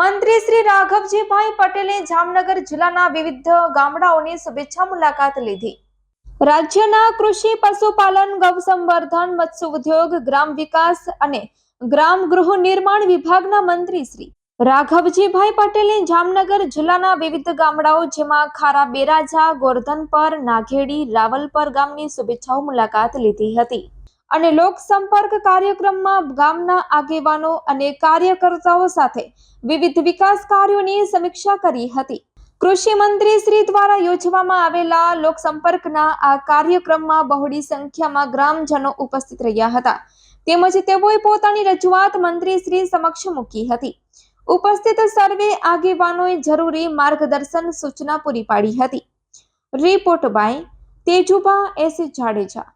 મંત્રી શ્રી રાઘવજીભાઈ પટેલે જામનગર જિલ્લાના વિવિધ ગામડાઓની શુભેચ્છા મુલાકાત લીધી. રાજ્યના કૃષિ, પશુપાલન, ગૌસંવર્ધન મત્સ્ય ઉદ્યોગ ગ્રામ વિકાસ અને ગ્રામ ગૃહ નિર્માણ વિભાગના મંત્રી શ્રી રાઘવજીભાઈ પટેલે જામનગર જિલ્લાના વિવિધ ગામડાઓ જેમાં ખારા બેરાજા, ગોરધનપર, નાઘેડી, રાવલપર ગામની શુભેચ્છાઓ મુલાકાત લીધી હતી. અને લોક સંપર્ક કાર્યક્રમમાં ગામના આગેવાનો અને કાર્યકર્તાઓ સાથે વિવિધ વિકાસ કાર્યોની સમીક્ષા કરી હતી. કૃષિ મંત્રી શ્રી દ્વારા યોજવામાં આવેલા લોકસંપર્કના આ કાર્યક્રમમાં બહોળી સંખ્યામાં ગ્રામજનો ઉપસ્થિત રહ્યા હતા. તેમજ તેઓએ પોતાની રજૂઆત મંત્રી શ્રી સમક્ષ મૂકી હતી. ઉપસ્થિત સર્વે આગેવાનોએ જરૂરી માર્ગદર્શન સૂચના પૂરી પાડી હતી. Report by Tejuba S Jadeja.